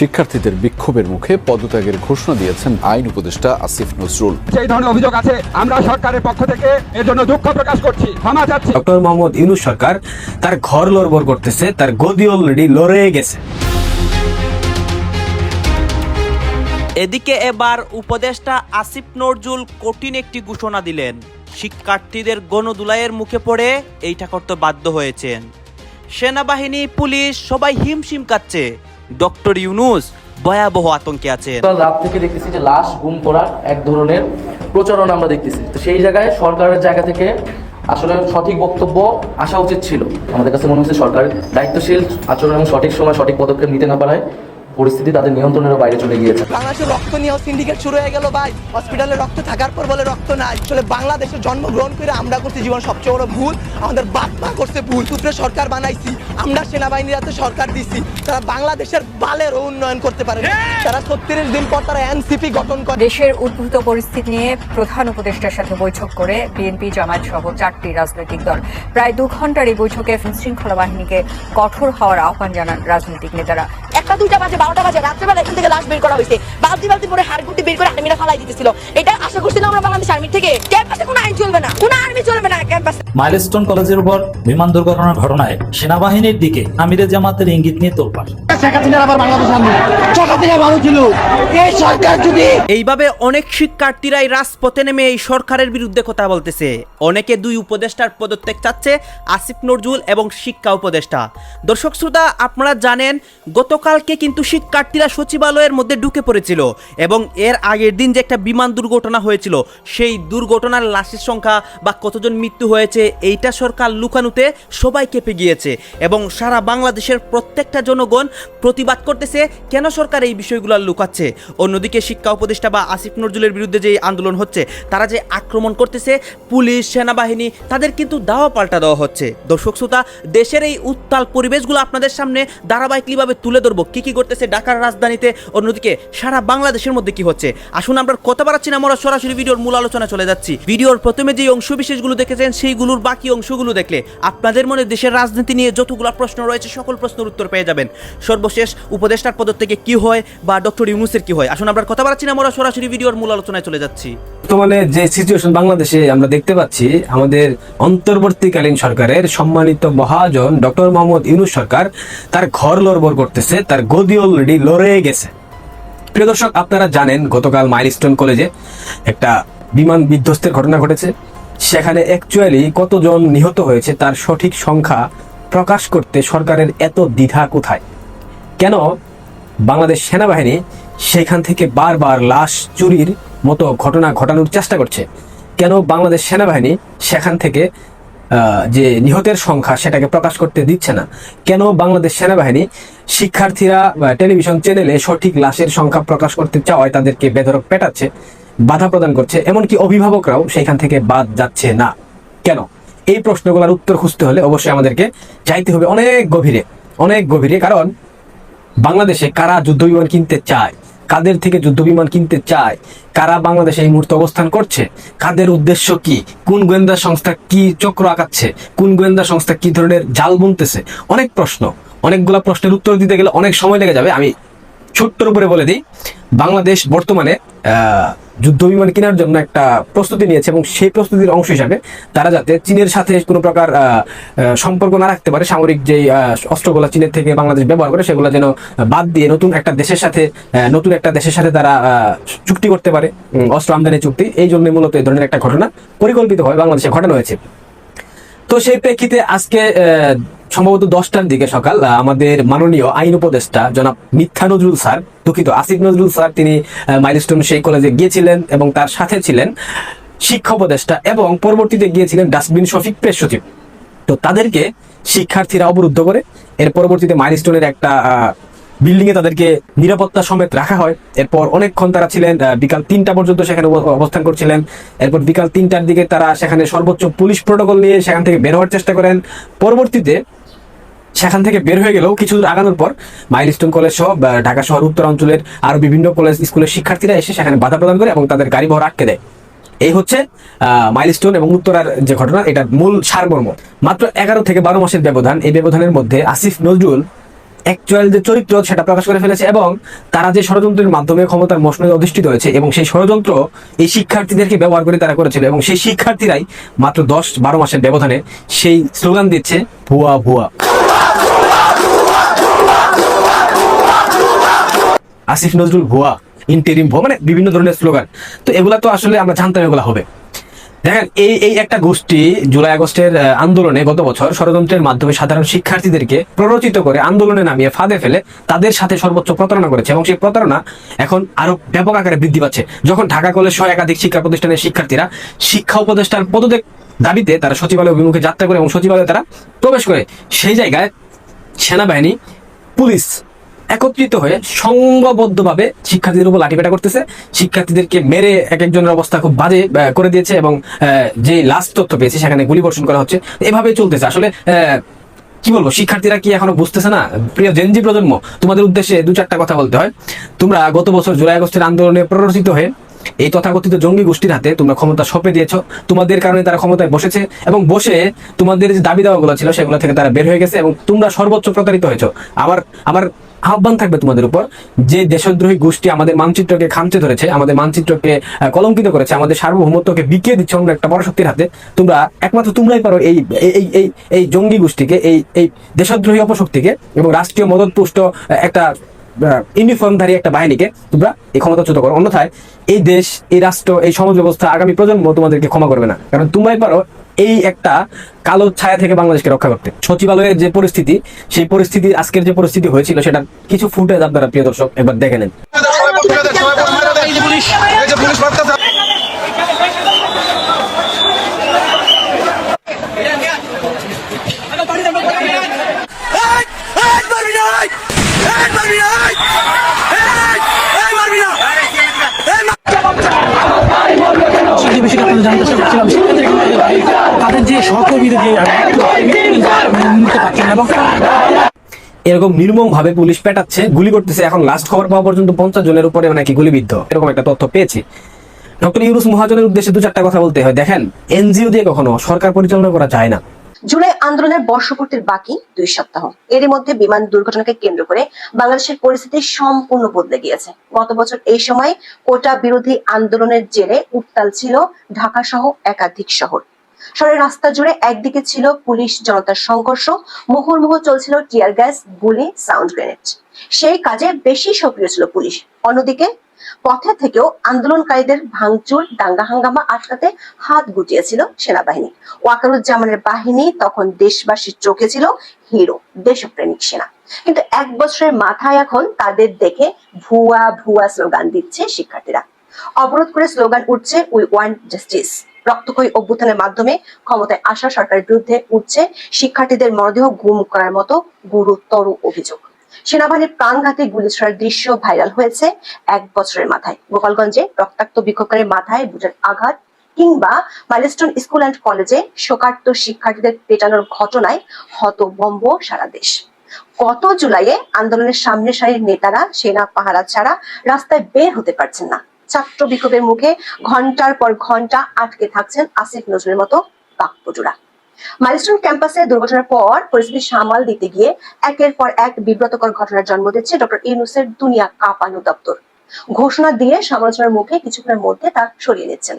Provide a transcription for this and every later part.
শিক্ষার্থীদের বিক্ষোভের মুখে পদত্যাগের ঘোষণা দিয়েছেন আইন উপদেষ্টা আসিফ নজরুল। সেই ধরনের অভিযোগ আছে আমরা সরকারের পক্ষ থেকে এর জন্য দুঃখ প্রকাশ করছি ক্ষমা চাচ্ছি। ডক্টর মোহাম্মদ ইউনুস সরকার তার ঘর লড়বড় করতেছে তার গদি অলরেডি লড়ে গেছে। এদিকে এবার উপদেষ্টা আসিফ নজরুল কঠিন একটি ঘোষণা দিলেন। শিক্ষার্থীদের গণদুলাইয়ের মুখে পড়ে এইটা করতে বাধ্য হয়েছেন। সেনাবাহিনী পুলিশ সবাই হিমশিম কাচ্ছে ডক্টর ইউনুস ভয়াবহ আতঙ্কে আছে রাত থেকে দেখতেছি যে লাশ গুম করার এক ধরনের প্রচারণা আমরা দেখতেছি। তো সেই জায়গায় সরকারের জায়গা থেকে আসলে সঠিক বক্তব্য আসা উচিত ছিল। আমাদের কাছে মনে হচ্ছে সরকার দায়িত্বশীল আচরণ এবং সঠিক সময় সঠিক পদক্ষেপ নিতে না পারায় পরিস্থিতি তাদের নিয়ন্ত্রণের বাইরে চলে গিয়েছে। বাংলাদেশের রক্ত নিয়েও সিন্ডিকেট শুরু হয়ে গেল ভাই। হসপিটালে রক্ত থাকার পর বলে রক্ত নাই। আসলে বাংলাদেশে জন্মগ্রহণ করে আমরা করছি জীবন সবচেয়ে বড় ভুল। আমাদের বাপ মা করছে ভুল। সূত্রে সরকার বানাইছি। আমরা সেনাবাহিনীর হাতে সরকার দিছি। তারা বাংলাদেশের বালের উন্নয়ন করতে পারে তারা ছত্রিশ দিন পর তারা এনসিপি গঠন করে। দেশের উদ্ভূত পরিস্থিতি নিয়ে প্রধান উপদেষ্টার সাথে বৈঠক করে বিএনপি জামায়াত সহ চারটি রাজনৈতিক দল। প্রায় দু ঘণ্টার এই বৈঠকে শৃঙ্খলা বাহিনীকে কঠোর হওয়ার আহ্বান জানান রাজনৈতিক নেতারা। একটা দুইটা বাজে বারোটা বাজে রাত্রেবেলা এখান থেকে লাশ বের করা হয়েছে। বালতি বালতি পরে হাড়গুটি বের করে আর্মিরা ফালাই দিতেছিল। এটা আশা করছিলাম আমরা বাংলাদেশ আর্মি থেকে। ক্যাম্পাসে কোনো আইন চলবে না কোনো আর্মি চলবে না ক্যাম্পাসে। মাইলস্টোন কলেজের উপর বিমান দুর্ঘটনার ঘটনায় সেনাবাহিনীর দিকে আমিরে জামাতের ইঙ্গিত নিয়ে তোলপাড়। এইভাবে অনেক শিক্ষার্থীরাই রাজপথে নেমে এই সরকারের বিরুদ্ধে কথা বলতেছে। অনেকে দুই উপদেষ্টার পদত্যাগ চাচ্ছে আসিফ নজরুল এবং শিক্ষা উপদেষ্টা। দর্শক শ্রোতা আপনারা জানেন গতকালকে কিন্তু শিক্ষার্থীরা সচিবালয়ের মধ্যে ঢুকে পড়েছিল এবং এর আগের দিন যে একটা বিমান দুর্ঘটনা হয়েছিল, সেই দুর্ঘটনার লাশের সংখ্যা বা কতজন মৃত্যু হয়েছে, এইটা সরকার লুকানোতে সবাই কেঁপে গিয়েছে এবং সারা বাংলাদেশের প্রত্যেকটা জনগণ প্রতিবাদ করতেছে, কেন সরকার এই বিষয়গুলো লুকাচ্ছে? অন্যদিকে শিক্ষা উপদেষ্টা বা আসিফ নজরুলের বিরুদ্ধে যে আন্দোলন হচ্ছে, তারা যে আক্রমণ করতেছে, পুলিশ, সেনাবাহিনী, তাদের কিন্তু দাওয়া পাল্টা দেওয়া হচ্ছে। দর্শক শ্রোতা, দেশের এই উত্তাল পরিবেশগুলো আপনাদের সামনে ধারাবাহিকভাবে তুলে ধরবো। কি কি করতেছে ঢাকার রাজধানীতে। অন্যদিকে সারা বাংলাদেশের মধ্যে কি হচ্ছে? আসুন আমরা কথা বাড়াচ্ছি না, আমরা সরাসরি ভিডিওর মূল আলোচনা চলে যাচ্ছি। ভিডিওর প্রথমে যে অংশ বিশেষগুলো দেখেছেন, সেইগুলোর বাকি অংশগুলো দেখলে আপনাদের মনে দেশের রাজনীতি নিয়ে যতগুলো প্রশ্ন রয়েছে, সকল প্রশ্নের উত্তর পেয়ে যাবেন। সর্বশেষ উপদেষ্টার পদ থেকে কি হয় বা ডক্টর ইউনুসের কি হয়? আসুন আমরা কথা বাড়াচ্ছি না, আমরা সরাসরি ভিডিওর মূল আলোচনায় চলে যাচ্ছি। বর্তমানে যে সিচুয়েশন বাংলাদেশে আমরা দেখতে পাচ্ছি, আমাদের অন্তর্বর্তীকালীন সরকারের সম্মানিত মহাজন ডক্টর মোহাম্মদ ইউনুস সরকার তার ঘর লড়বড় করতেছে, তার গদি অলরেডি লড়ে গেছে। প্রিয় দর্শক, আপনারা জানেন, গতকাল মাইলস্টোন কলেজে একটা বিমান বিধ্বস্তের ঘটনা ঘটেছে। সেখানে অ্যাকচুয়ালি কতজন নিহত হয়েছে তার সঠিক সংখ্যা প্রকাশ করতে সরকারের এত দ্বিধা কোথায়? কেন? বাংলাদেশ সেনাবাহিনী সেখান থেকে বারবার লাশ চুরির মতো ঘটনা ঘটানোর চেষ্টা করছে। কেন বাংলাদেশ সেনাবাহিনী সেখান থেকে যে নিহতের সংখ্যা সেটাকে প্রকাশ করতে দিচ্ছে না। কেন বাংলাদেশ সেনাবাহিনী শিক্ষার্থীরা টেলিভিশন চ্যানেলে সঠিক লাশের সংখ্যা প্রকাশ করতে চাওয়ায় তাদেরকে বেধরক পেটাচ্ছে, বাধা প্রদান করছে, এমনকি অভিভাবকরাও সেখান থেকে বাদ যাচ্ছে না। কেন? এই প্রশ্নগুলোর উত্তর খুঁজতে হলে অবশ্যই আমাদেরকে যাইতে হবে অনেক গভীরে অনেক গভীরে, কারণ বাংলাদেশে কারা যুদ্ধ বিমান কিনতে চায়? কাদের থেকে যুদ্ধ বিমান কিনতে চায়? কারা বাংলাদেশে এই মুহূর্তে অবস্থান করছে? কাদের উদ্দেশ্য কি? কোন গোয়েন্দা সংস্থা কি চক্র আঁকাচ্ছে? কোন গোয়েন্দা সংস্থা কি ধরনের জাল বুনতেছে? অনেক প্রশ্ন। অনেকগুলা প্রশ্নের উত্তর দিতে গেলে অনেক সময় লেগে যাবে। আমি ছোট্টর উপরে বলে দিই, বাংলাদেশ বর্তমানে যুদ্ধ বিমান কেনার জন্য একটা প্রস্তুতি নিয়েছে এবং সেই প্রস্তুতির অংশ হিসাবে তারা যাতে চীনের সাথে কোনো প্রকার সম্পর্ক না রাখতে পারে, সামরিক যে অস্ত্রগুলো চীনের থেকে বাংলাদেশ ব্যবহার করে সেগুলো যেন বাদ দিয়ে নতুন একটা দেশের সাথে নতুন একটা দেশের সাথে তারা চুক্তি করতে পারে অস্ত্র আমদানি চুক্তি। এই জন্য মূলত এই ধরনের একটা ঘটনা পরিকল্পিতভাবে বাংলাদেশে ঘটানো হয়েছে। তো সেই প্রেক্ষিতে আজকে সম্ভবত দশটার দিকে সকাল আমাদের মাননীয় আইন উপদেষ্টা জনাব মিথ্যা নজরুল স্যার, দুঃখিত, আসিফ নজরুল স্যার, তিনি মাইলস্টোন সেই কলেজে গিয়েছিলেন এবং তার সাথে ছিলেন শিক্ষা উপদেষ্টা এবং পরবর্তীতে গিয়েছিলেন ডাস্টবিন শফিক প্রেস সচিব। তো তাদেরকে শিক্ষার্থীরা অবরুদ্ধ করে, এর পরবর্তীতে মাইলস্টোনের একটা বিল্ডিং এ তাদেরকে নিরাপত্তা সমেত রাখা হয়। এরপর অনেকক্ষণ তারা ছিলেন বিকাল তিনটা পর্যন্ত সেখানে অবস্থান করছিলেন। এরপর বিকাল তিনটার দিকে তারা সেখানে সর্বোচ্চ পুলিশ প্রোটোকল নিয়ে সেখান থেকে বের হওয়ার চেষ্টা করেন। পরবর্তীতে সেখান থেকে বের হয়ে গেলেও কিছু দূর আগানোর পর মাইলস্টোন কলেজ সহ ঢাকা শহর উত্তরাঞ্চলের আরও বিভিন্ন কলেজ স্কুলের শিক্ষার্থীরা এসে সেখানে বাধা প্রদান করে এবং তাদের গাড়ি বহর আটকে দেয়। এই হচ্ছে মাইলস্টোন এবং উত্তরার যে ঘটনা, এটার মূল সারমর্ম। মাত্র এগারো থেকে বারো মাসের ব্যবধান, এই ব্যবধানের মধ্যে আসিফ নজরুল অ্যাকচুয়াল যে চরিত্র, সেটা প্রকাশ করে ফেলেছে এবং তারা যে ষড়যন্ত্রের মাধ্যমে ক্ষমতার মসনদে অধিষ্ঠিত হয়েছে এবং সেই ষড়যন্ত্র এই শিক্ষার্থীদেরকে ব্যবহার করে তারা করেছিল এবং সেই শিক্ষার্থীরাই মাত্র দশ বারো মাসের ব্যবধানে সেই স্লোগান দিচ্ছে, ভুয়া ভুয়া। আসিফ নজরুল ভুয়া ইন্টেরিম ভুয়া মানে বিভিন্ন ধরনের স্লোগান তো এগুলা তো আসলে আমরা জানতাম এগুলা হবে। দেখেন, এই এই একটা গোষ্ঠী জুলাই আগস্টের আন্দোলনে গত বছর ষড়যন্ত্রের মাধ্যমে সাধারণ শিক্ষার্থীদেরকে প্ররোচিত করে আন্দোলনে নামিয়ে ফাঁদে ফেলে তাদের সাথে সর্বোচ্চ প্রতারণা করেছে এবং সেই প্রতারণা এখন আরও ব্যাপক আকারে বৃদ্ধি পাচ্ছে। যখন ঢাকা কলেজ সহ একাধিক শিক্ষা প্রতিষ্ঠানের শিক্ষার্থীরা শিক্ষা উপদেষ্টার পদত্যাগ দাবিতে তারা সচিবালয় অভিমুখে যাত্রা করে এবং সচিবালয়ে তারা প্রবেশ করে, সেই জায়গায় সেনাবাহিনী, পুলিশ একত্রিত হয়ে সংঘবদ্ধভাবে শিক্ষার্থীদের উপর লাঠিপেটা করতেছে। শিক্ষার্থীদেরকে মেরে এক একজনের অবস্থা খুব বাজে করে দিয়েছে এবং যে লাস্ট তথ্য পেয়েছে সেখানে গুলি বর্ষণ করা হচ্ছে। এভাবে চলতেছে। আসলে কি বলব, শিক্ষার্থীরা কি এখনও বুঝতেছে না? প্রিয় জেনজি প্রজন্ম, তোমাদের উদ্দেশ্যে দু চারটা কথা বলতে হয়। তোমরা গত বছর জুলাই আগস্টের আন্দোলনে প্ররোচিত হয়ে এই তথাকথিত জঙ্গি গোষ্ঠীর হাতে তোমরা ক্ষমতা সঁপে দিয়েছ। তোমাদের কারণে তারা ক্ষমতায় বসেছে এবং বসে তোমাদের যে দাবি দাওয়াগুলো ছিল সেগুলো থেকে তারা বের হয়ে গেছে এবং তোমরা সর্বোচ্চ প্রতারিত হয়েছো। আবার আবার আহ্বান থাকবে তোমাদের উপর যে দেশদ্রোহী গোষ্ঠী আমাদের মানচিত্রকে খামচে ধরেছে, আমাদের মানচিত্রকে কলঙ্কিত করেছে, আমাদের সার্বভৌমত্বকে বিকিয়ে দিচ্ছে অন্য একটা বড় শক্তির হাতে। তোমরা একমাত্র তোমরাই পারো এই, এই- এই এই জঙ্গি গোষ্ঠীকে, এই এই দেশদ্রোহী অপশক্তিকে এবং রাষ্ট্রীয় মদতপুষ্ট একটা ইউনিফর্মধারী একটা বাহিনীকে তোমরা এই ক্ষমতাচ্যুত করো। অন্যথায় এই দেশ, এই রাষ্ট্র, এই সমাজ ব্যবস্থা আগামী প্রজন্ম তোমাদেরকে ক্ষমা করবে না। কারণ তোমরাই পারো এই একটা কালো ছায়া থেকে বাংলাদেশকে রক্ষা করতে। সচিবালয়ের যে পরিস্থিতি, সেই পরিস্থিতি, আজকের যে পরিস্থিতি হয়েছিল, সেটা কিছু ফুটেজ আপনারা প্রিয় দর্শক একবার দেখে নেন। জানতে চাচ্ছিলাম সহকর্মীদের যে নিতে পারছেন এবং এরকম নির্মম ভাবে পুলিশ পেটাচ্ছে গুলি করতেছে। এখন লাস্ট খবর পাওয়া পর্যন্ত পঞ্চাশ জনের উপরে নাকি গুলিবিদ্ধ। এরকম একটা তথ্য পেয়েছি। ডক্টর ইউরুস মহাজনের উদ্দেশ্যে দু চারটা কথা বলতে হয়। দেখেন এনজিও দিয়ে কখনো সরকার পরিচালনা করা যায় না। জুলাই আন্দোলনের বর্ষপূর্তির বাকি দুই সপ্তাহ। এর মধ্যে বিমান দুর্ঘটনাকে কেন্দ্র করে বাংলাদেশের পরিস্থিতি সম্পূর্ণ বদলে গিয়েছে। গত বছর এই সময় কোটা বিরোধী আন্দোলনের জেরে উত্তাল ছিল ঢাকা সহ একাধিক শহর। শহরের রাস্তা জুড়ে একদিকে ছিল পুলিশ জনতার সংঘর্ষ, মুহুর্মুহু চলছিল টিয়ার গ্যাস, গুলি, সাউন্ড গ্রেনেড। সেই কাজে বেশি সক্রিয় ছিল পুলিশ। অন্যদিকে, পথে থেকেও আন্দোলনকারীদের ভাঙচুর, দাঙ্গা হাঙ্গামা আটকাতে হাত গুটিয়েছিল সেনাবাহিনী। ওয়াকারুজ্জামানের বাহিনী তখন দেশবাসীর চোখে ছিল হিরো, দেশপ্রেমিক সেনা। কিন্তু এক বছরের মাথায় এখন তাদের দেখে ভুয়া ভুয়া স্লোগান দিচ্ছে শিক্ষার্থীরা। অবরোধ করে স্লোগান উঠছে উই ওয়ান্ট জাস্টিস। রক্তক্ষয়ী অভ্যুত্থানের মাধ্যমে ক্ষমতায় আসা সরকারের বিরুদ্ধে উঠছে শিক্ষার্থীদের মরদেহ গুম করার মতো গুরুতর অভিযোগ। সেনাবাহিনীর প্রাণঘাতী গুলি ছোড়ার দৃশ্য ভাইরাল হয়েছে এক বছরের মাথায়। গোপালগঞ্জে রক্তাক্ত বিক্ষোভকারীর মাথায় বুটের আঘাত কিংবা মাইলস্টোন স্কুল অ্যান্ড কলেজে শোকার্ত শিক্ষার্থীদের পেটানোর ঘটনায় হতবম্ব সারা দেশ। গত জুলাইয়ে আন্দোলনের সামনে সারির নেতারা সেনা পাহারা ছাড়া রাস্তায় বের হতে পারছেন না। ছাত্র বিক্ষোভের মুখে ঘণ্টার পর ঘণ্টা আটকে থাকছেন আসিফ নজরুলের মতো বাকপটুরা। মাইলস্টোন ক্যাম্পাসে দুর্ঘটনার পর পরিস্থিতি সামাল দিতে গিয়ে একের পর এক বিব্রতকর ঘটনার জন্ম দিচ্ছে ডক্টর ইউনুসের দুনিয়া কাঁপানো দপ্তর। ঘোষণা দিয়ে সমালোচনার মুখে কিছুক্ষণের মধ্যে তা সরিয়ে নিচ্ছেন।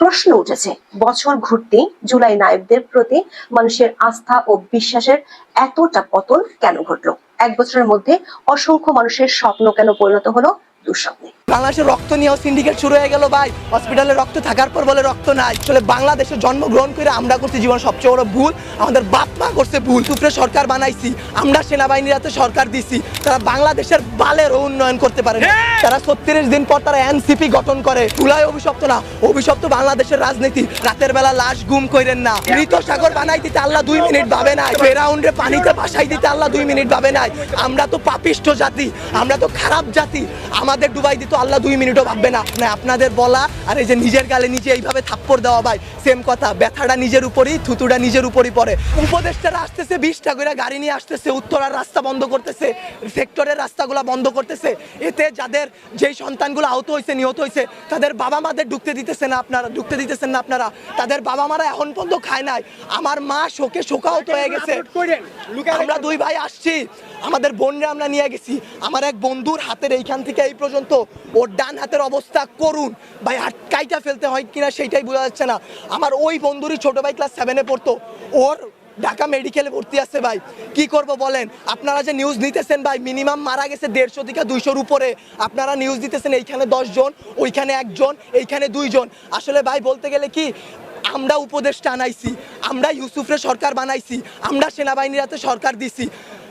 প্রশ্ন উঠেছে, বছর ঘুরতেই জুলাই নায়কদের প্রতি মানুষের আস্থা ও বিশ্বাসের এতটা পতন কেন ঘটলো? এক বছরের মধ্যে অসংখ্য মানুষের স্বপ্ন কেন পরিণত হলো? দুঃস্বপ্নে। বাংলাদেশের রক্ত নিয়েও সিন্ডিকেট শুরু হয়ে গেল ভাই। হসপিটালে রক্ত থাকার পর বলে রক্ত নাই। আসলে বাংলাদেশে জন্মগ্রহণ করে আমরা করছি জীবন সবচেয়ে বড় ভুল আমাদের বাপ মা করছে ভুল। সুপ্রে সরকার বানাইছি আমরা সেনাবাহিনীর হাতে সরকার দিছি। তারা বাংলাদেশের বালের উন্নয়ন করতে পারে তারা ছত্রিশ দিন পর তারা এনসিপি গঠন করে। তুলায় অভিশপ্ত না। অভিশপ্ত বাংলাদেশের রাজনীতি। রাতের বেলা লাশ গুম কইরেন না। মৃত সাগর বানাই দিতে আল্লাহ দুই মিনিট ভাবে নাই। ফেরাউন্ডে পানিতে ভাসাই দিতে আল্লাহ দুই মিনিট ভাবে নাই। আমরা তো পাপিষ্ঠ জাতি। আমরা তো খারাপ জাতি। আমাদের ডুবাই দিত আল্লাহ দুই মিনিটও ভাববে না। না আপনাদের বলা আর এই যে নিজের গালে নিচে এইভাবে থাপ্পড় দেওয়া ভাই সেম কথা। ব্যথাটা নিজের উপরই থুতুটা নিজের উপরই পড়ে। উপদেষ্টারা আসতেছে বিশটা করে গাড়ি নিয়ে আসতেছে উত্তরার রাস্তা বন্ধ করতেছে সেক্টরের রাস্তাগুলো বন্ধ করতেছে। এতে যাদের যেই সন্তানগুলো আহত হয়েছে নিহত হয়েছে তাদের বাবা মাদের ঢুকতে দিতেছে না আপনারা ঢুকতে দিতেছেন না আপনারা। তাদের বাবা মারা এখন পর্যন্ত খায় নাই। আমার মা শোকে শোকাহত হয়ে গেছে। আমরা দুই ভাই আসছি। আমাদের বোনরা আমরা নিয়ে গেছি। আমার এক বন্ধুর হাতের এইখান থেকে এই পর্যন্ত ওর ডান হাতের অবস্থা করুন। ভাই হাত কাইটা ফেলতে হয় কিনা সেইটাই বোঝা যাচ্ছে না। আমার ওই বন্ধুরই ছোট ভাই ক্লাস সেভেনে পড়তো। ওর ঢাকা মেডিকেলে ভর্তি আছে ভাই। কি করব বলেন? আপনারা যে নিউজ নিতেছেন ভাই মিনিমাম মারা গেছে দেড়শো থেকে দুইশোর উপরে। আপনারা নিউজ দিতেছেন, এইখানে জন ওইখানে একজন, এইখানে দুইজন। আসলে ভাই, বলতে গেলে কি, আমরা উপদেশটা আনাইছি, আমরা ইউসুফরে সরকার বানাইছি, আমরা সেনাবাহিনীর হাতে সরকার দিছি।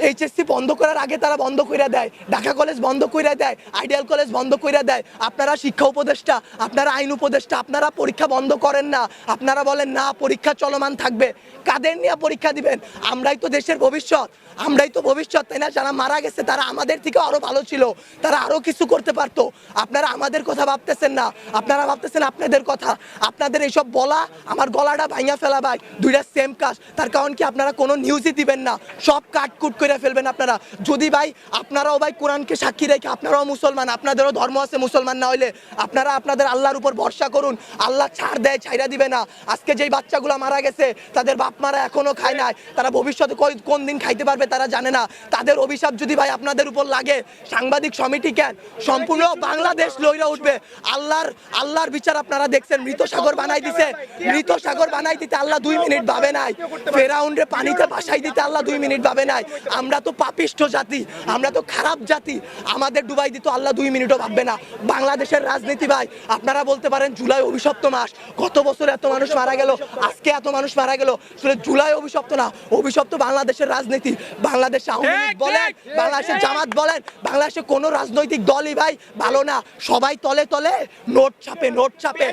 এইচএসসি বন্ধ করার আগে তারা বন্ধ করে দেয়, ঢাকা কলেজ বন্ধ করে দেয়, আইডিয়াল কলেজ বন্ধ করে দেয়। আপনারা শিক্ষা উপদেষ্টা, আপনারা আইন উপদেষ্টা, আপনারা পরীক্ষা বন্ধ করেন না। আপনারা বলেন, না, পরীক্ষা চলমান থাকবে। কাদের নিয়ে পরীক্ষা দিবেন? আমরাই তো দেশের ভবিষ্যৎ। আমরাই তো ভবিষ্যৎ, তাই না? যারা মারা গেছে, তারা আমাদের থেকে আরও ভালো ছিল। তারা আরও কিছু করতে পারতো। আপনারা আমাদের কথা ভাবতেছেন না। আপনারা ভাবতেছেন আপনাদের কথা। আপনাদের এইসব বলা, আমার গলাটা ভাঙা ফেলা ভাই। দুইটা সেম কাজ। তার কারণ কি, আপনারা কোনো নিউজই দিবেন না। সব কাটকুট করে ফেলবেন আপনারা। যদি ভাই, আপনারাও ভাই কোরআনকে সাক্ষী রেখে, আপনারাও মুসলমান, আপনাদেরও ধর্ম আছে মুসলমান না হইলে, আপনারা আপনাদের আল্লাহর উপর ভরসা করুন। আল্লাহ ছাড় দেয় ছাইরা দিবে না। আজকে যেই বাচ্চাগুলো মারা গেছে, তাদের বাপ মারা এখনও খায় নাই। তারা ভবিষ্যতে কোন দিন খাইতে পারবে তারা জানে না। তাদের অভিশাপ যদি ভাই আপনাদের উপর লাগে, সাংবাদিক সমিতি কেন? সম্পূর্ণ বাংলাদেশ লইরা উঠবে। আল্লাহর আল্লাহর বিচার আপনারা দেখছেন। মৃত সাগর বানাই দিছে। মৃত সাগর বানাই দিতে আল্লাহ দুই মিনিট ভাবে নাই। ফেরাউন্ডে পানিতে ভাসাই দিতে আল্লাহ দুই মিনিট ভাবে নাই। আমরা তো পাপিষ্ঠ জাতি, আমরা তো খারাপ জাতি। আমাদের ডুবাই দিত আল্লাহ দুই মিনিটও ভাববে না। বাংলাদেশের রাজনীতি ভাই, আপনারা বলতে পারেন জুলাই অভিশপ্ত মাস। গত বছর এত মানুষ মারা গেল? আজকে এত মানুষ মারা গেল? আসলে জুলাই অভিশপ্ত না, অভিশপ্ত বাংলাদেশের রাজনীতি। বাংলাদেশ আওয়ামী লীগ বলেন বাংলাদেশের জামাত বলেন বাংলাদেশে কোনো রাজনৈতিক দলই ভাই ভালো না। সবাই তলে তলে নোট ছাপে নোট ছাপে।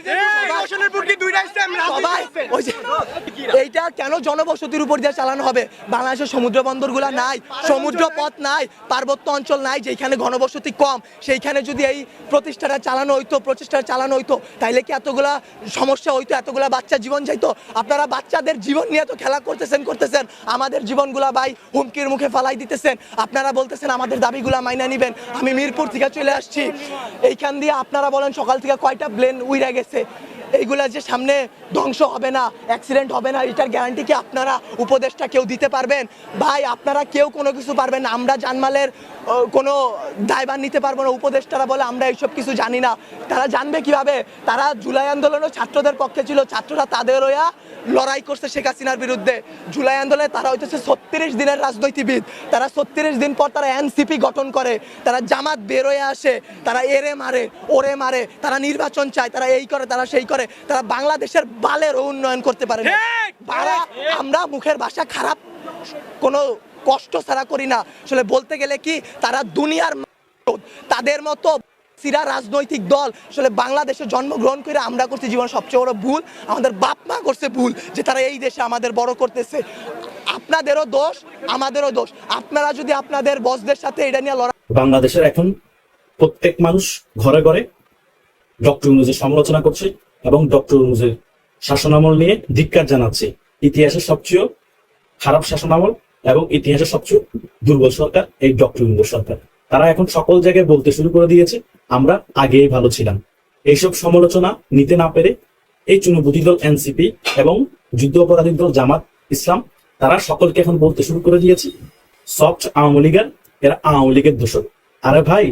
সবাই- সবাই ওই যে এইটা কেন জনবসতির উপর দিয়ে চালানো হবে? বাংলাদেশের সমুদ্র বন্দরগুলো নাই সমুদ্র পথ নাই পার্বত্য অঞ্চল নাই যেখানে ঘনবসতি কম সেইখানে যদি এই প্রতিষ্ঠাটা চালানো হইতো প্রচেষ্টা চালানো হইতো তাইলে কি এতগুলা সমস্যা হইতো এতগুলা বাচ্চা জীবন যাইতো? আপনারা বাচ্চাদের জীবন নিয়ে তো খেলা করতেছেন করতেছেন আমাদের জীবনগুলা ভাই হুমকির মুখে ফালাই দিতেছেন। আপনারা বলতেছেন, আমাদের দাবিগুলো মাইনা নিবেন। আমি মিরপুর থেকে চলে আসছি। এইখান দিয়ে আপনারা বলেন, সকাল থেকে কয়টা প্লেন উইরা গেছে? এইগুলা যে সামনে ধ্বংস হবে না অ্যাক্সিডেন্ট হবে না, এটার গ্যারান্টি কি আপনারা উপদেশটা কেউ দিতে পারবেন? ভাই, আপনারা কেউ কোনো কিছু পারবেন না, আমরা জানমালের কোনো দায়ভার নিতে পারব না, উপদেষ্টারা বলে আমরা এইসব কিছু জানি না। তারা জানবে কীভাবে? তারা জুলাই আন্দোলনও ছাত্রদের পক্ষে ছিল, ছাত্ররা তাদের হইয়া লড়াই করছে শেখ হাসিনার বিরুদ্ধে। জুলাই আন্দোলনে তারা হইতেছে ছত্রিশ দিনের রাজনীতিবিদ। তারা ছত্রিশ দিন পর তারা এনসিপি গঠন করে। তারা জামাত বেরোয় আসে, তারা এরে মারে, ওরে মারে, তারা নির্বাচন চায়, তারা এই করে, তারা সেই করে। তারা বাংলাদেশের বালের উন্নয়ন করতে পারে না। আমরা মুখের ভাষা খারাপ কোনো কষ্ট ছাড়া করি না। আসলে বলতে গেলে কি তারা দুনিয়ার তাদের মতো সিরা রাজনৈতিক দল। আসলে বাংলাদেশে জন্মগ্রহণ করে আমরা করছি জীবন সবচেয়ে বড় ভুল আমাদের বাপ মা করছে ভুল যে তারা এই দেশে আমাদের বড় করতেছে। আপনাদেরও দোষ আমাদেরও দোষ। আপনারা যদি আপনাদের বসদের সাথে এটা নিয়ে লড়াই বাংলাদেশের এখন প্রত্যেক মানুষ ঘরে ঘরে ডক্টর ইউনুজের সমালোচনা করছে। এবং ডক্টর ইউনুজের শাসনামল নিয়ে ধিক্কার জানাচ্ছে। ইতিহাসের সবচেয়ে খারাপ শাসনামল এবং ইতিহাসের সবচেয়ে দুর্বল সরকার এই ডক্টর ইউনুজ সরকার। তারা এখন সকল জায়গায় বলতে শুরু করে দিয়েছে, আমরা আগেই ভালো ছিলাম। এইসব সমালোচনা নিতে না পেরে এই চুনবুদ্ধি দল, এনসিপি এবং যুদ্ধ অপরাধী দল, জামাত ইসলাম, তারা সকলকে এখন বলতে শুরু করে দিয়েছে, সফট আওয়ামী লীগের এরা আওয়ামী লীগের দোষর। আরে ভাই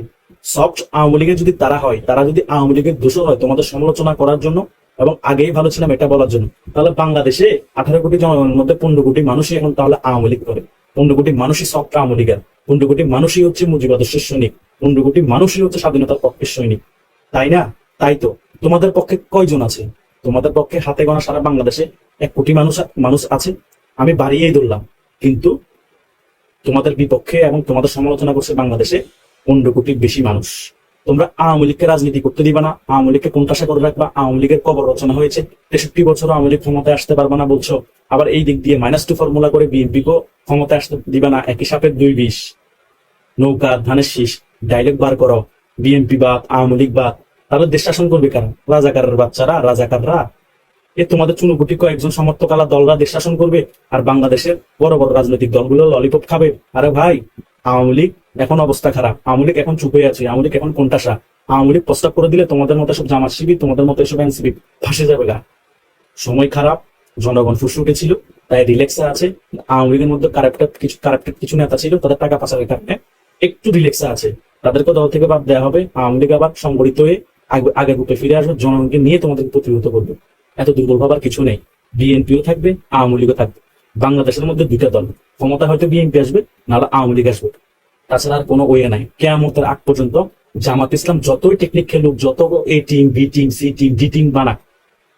সফট আওয়ামী লীগের যদি তারা হয়, তারা যদি আওয়ামী লীগের দোষর হয়, তোমাদের সমালোচনা করার জন্য এবং আগেই ভালো ছিলাম এটা বলার জন্য, তাহলে বাংলাদেশে আঠারো কোটি জনগণের মধ্যে পনেরো কোটি মানুষই এখন তাহলে আওয়ামী লীগ করে। পনেরো কোটি মানুষই সফট আওয়ামী লীগের। পনেরো কোটি মানুষই হচ্ছে মুজিবাদর্শের সৈনিক। পনেরো কোটি মানুষই হচ্ছে স্বাধীনতার পক্ষের সৈনিক। তাই না? তাই তো। তোমাদের পক্ষে কয়জন আছে? তোমাদের পক্ষে হাতে গোনা সারা বাংলাদেশে এক কোটি মানুষ মানুষ আছে। আমি বাড়িয়েই ধরলাম। কিন্তু তোমাদের বিপক্ষে এবং তোমাদের সমালোচনা করছে বাংলাদেশে পনেরো কোটির বেশি মানুষ। তোমরা আওয়ামী লীগকে রাজনীতি করতে দিবা না, আওয়ামী লীগকে কোনটাশা করে রাখবা, আওয়ামী লীগের কবর রচনা হয়েছে। তেষট্টি বছর আওয়ামী লীগ ক্ষমতায় আসতে পারবা না বলছো। আবার এই দিক দিয়ে মাইনাস টু ফর্মুলা করে বিএনপিকেও ক্ষমতায় আসতে দিবা না, একই সাপের দুই বিষ। নৌকা, ধানের শীষ ডাইলেক্ট বার করো। বিএনপি বাদ, আওয়ামী লীগ বাদ। তাহলে দেশ শাসন করবে কারা? রাজাকারের বাচ্চারা, রাজাকাররা? এ তোমাদের চুনুকুটি কয়েকজন সমর্থক আলা দলরা দেশ শাসন করবে, আর বাংলাদেশের বড় বড় রাজনৈতিক দলগুলো ললিপপ খাবে। আরে ভাই, আওয়ামী লীগ এখন অবস্থা খারাপ। আওয়ামী লীগ এখন চুপ আছে। আওয়ামী লীগ এখন কোনটাসা আওয়ামী লীগ প্রস্তাব করে দিলে তোমাদের মতো সব জামাত শিবির, তোমাদের মতো এসব এনসিবি ফাঁসে যাবে গা সময় খারাপ, জনগণ ফুসফুটে ছিল তাই রিল্যাক্সে আছে। আওয়ামী লীগের মধ্যে কারাপ্টেড কিছু কারাপ্টেড কিছু নেতা ছিল, তাদের টাকা পাচারের কারণে একটু রিল্যাক্সে আছে। তাদেরকে দল থেকে বাদ দেওয়া হবে। আওয়ামী লীগ আবার সংগঠিত হয়ে আগে- আগের রূপে ফিরে আসবে। জনগণকে নিয়ে তোমাদেরকে প্রতিহত করবে। এত দুর্বল ভাবার কিছু নেই। বিএনপিও থাকবে আওয়ামী লীগও থাকবে। বাংলাদেশের মধ্যে দুইটা দল। ক্ষমতা হয়তো বিএনপি আসবে, নাহলে আওয়ামী লীগ আসবে। তাছাড়া আর কোনো ওয়ে নাই। কেয়ামতের আগ পর্যন্ত জামাত ইসলাম যতই টেকনিক খেলুক যত A team B team C team D team বানাক,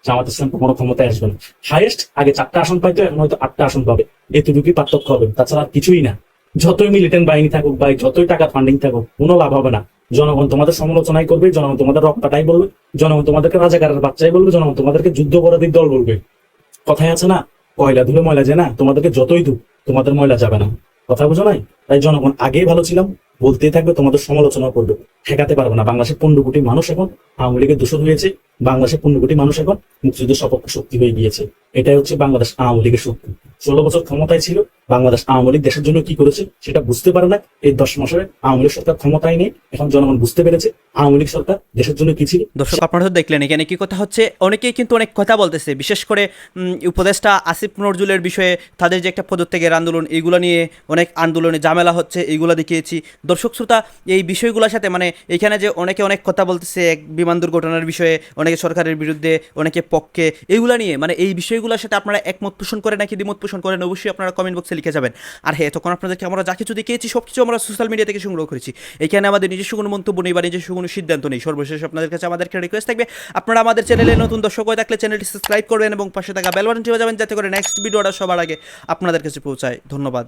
Jamaat Islam কোনো ক্ষমতায় আসবে না। হাইয়েস্ট আগে চারটা আসন পাইতো এখন হয়তো আটটা আসন পাবে। এতটুকুই পার্থক্য হবে। তাছাড়া আর কিছুই না। যতই মিলিটেন্ট বাহিনী থাকুক বা যতই টাকা ফান্ডিং থাকুক, কোনো লাভ হবে না। জনগণ তোমাদের সমালোচনাই করবে, জনগণ তোমাদের রক্তাটাই বলবে, জনগণ তোমাদেরকে রাজাকারের বাচ্চাই বলবে, জনগণ তোমাদেরকে যুদ্ধ অপরাধীর দল বলবে। কথায় আছে না, কয়লা ধুলে ময়লা যায় না, তোমাদেরকে যতই ধু তোমাদের ময়লা যাবে না। কথা বোঝো নাই? তাই জনগণ আগেই ভালো ছিলাম, বলতেই থাকবে, তোমাদের সমালোচনা করবে। ঠেকাতে পারব না। বাংলাদেশের পনেরো কোটি মানুষ এখন আওয়ামী লীগের দূষণ হয়েছে। বাংলাদেশের পনেরো কোটি মানুষ এখন মুক্তিযুদ্ধের সপক্ষ শক্তি হয়ে গিয়েছে। এটাই হচ্ছে বাংলাদেশ আওয়ামী লীগের শক্তি। ষোলো বছর ক্ষমতায় ছিল, বাংলাদেশ আওয়ামী লীগ দেশের জন্য কি করেছে সেটা বুঝতে পারে না। এই দশ মাসে আওয়ামী লীগ সরকার ক্ষমতায় নেই, এখন জনগণ বুঝতে পেরেছে আওয়ামী লীগ সরকার দেশের জন্য কি ছিল। দর্শক, আপনারা তো দেখলেন, এখানে কি কথা হচ্ছে? অনেকেই কিন্তু অনেক কথা বলতেছে, বিশেষ করে উপদেষ্টা আসিফ নজরুলের বিষয়ে তাদের যে একটা পদত্যাগের আন্দোলন এইগুলো নিয়ে অনেক আন্দোলনে ঝামেলা হচ্ছে এইগুলো দেখিয়েছি। দর্শক শ্রোতা, এই বিষয়গুলোর সাথে মানে এখানে যে অনেকে অনেক কথা বলতেছে, এক বিমান দুর্ঘটনার বিষয়ে অনেকে সরকারের বিরুদ্ধে, অনেকে পক্ষে এইগুলো নিয়ে মানে এই বিষয়গুলোর সাথে আপনারা একমত পোষণ করেন নাকি দ্বিমত পোষণ করেন, অবশ্যই আপনারা কমেন্ট বক্সে লিখে যাবেন। আর হ্যাঁ তখন আপনাদেরকে আমরা যা কিছু দেখিয়েছি সব কিছু আমরা সোশ্যাল মিডিয়া থেকে সংগ্রহ করেছি। এখানে আমাদের নিজস্ব কোনো মন্তব্য নেই বা নিজস্ব কোনো সিদ্ধান্ত নেই। সর্বশেষ আপনাদের কাছে আমাদের একটা রিকোয়েস্ট থাকবে, আপনারা আমাদের চ্যানেলে নতুন দর্শক হয়ে থাকলে চ্যানেলটি সাবস্ক্রাইব করবেন এবং পাশে থাকা বেল বাটনটি বাজাবেন, যাতে করে নেক্সট ভিডিওটা সবার আগে আপনাদের কাছে পৌঁছায়। ধন্যবাদ।